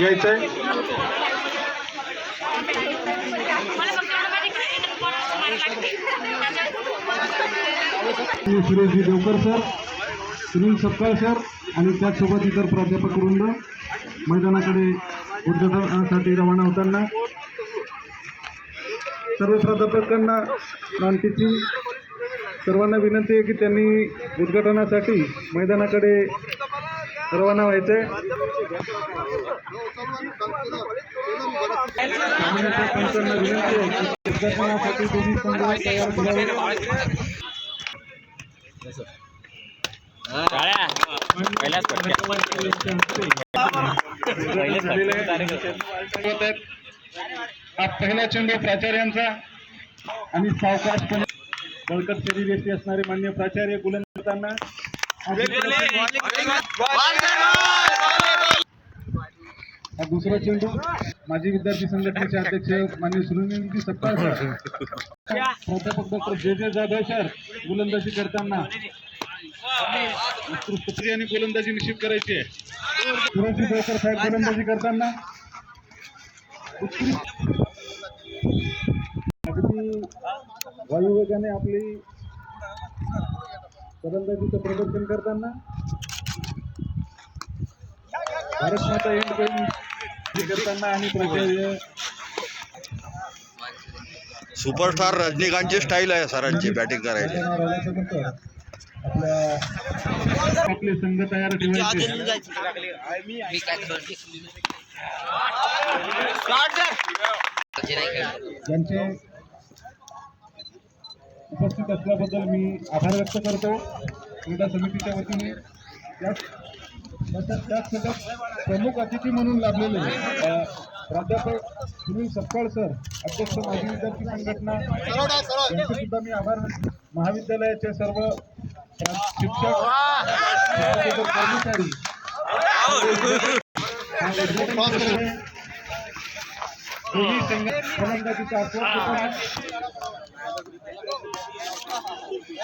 यायचंय? Shri Sureshji Devkar sir. Sunil Sapkal sir. आणि त्याचसोबत इतर प्राध्यापक वृंद मैदानाकडे उद्घाटनासाठी रवाना होताना सर्व प्राध्यापकांना क्रांतीची सर्वांना विनंती आहे की त्यांनी उद्घाटनासाठी मैदानाकडे सर्वांना व्हायचंय सामान्यतः पंचांना विनंती आहे दोन्ही संघ तयार हा पहिला चेंडू प्राचार्यांचा आणि सावकाशपणे बळकट शरीर असणारे मान्य प्राचार्य गुलंदाजांना करताना दुसरा चेंडू. माजी विद्यार्थी संघटनेचे अध्यक्ष मान्य सुनीलजी सत्तार सर. प्राध्यापक doctor J J Jadhav sir गोलंदाजी करताना. उत्कृष्ट आणि गोलंदाजी निश्चित करायची आहे. सुरजी देवकर साहेब गोलंदाजी करताना. उत्कृष्ट. अगदी वायुवेगाने आपली गोलंदाजीचं प्रदर्शन करताना भारत माता एंड करताना आणि सुपरस्टार रजनीकांतची स्टाईल आहे सरांची बॅटिंग करायची. आपल्या आपले संघ तयार ठेवायचे. ज्यांचे. उपस्थित असल्याबद्दल मी आभार व्यक्त करतो क्रीडा समितीच्या वतीने. त्याच त्याचसोबत प्रमुख अतिथी म्हणून लाभलेले प्राध्यापक सुनील सपकाळ सर अध्यक्ष माजी विद्यार्थी संघटना यांचे सुद्धा मी आभार महाविद्यालयाचे सर्व शिक्षक कर्मचारी. दोन्ही संघ फलंदाजीचा आस्वाद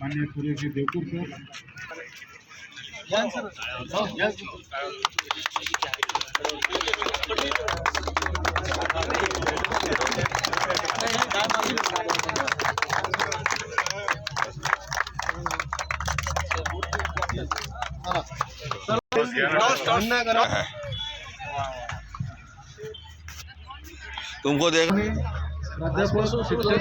मान्य सुरेशजी देवपूर सर तुमको देख प्राध्यापक शिक्षक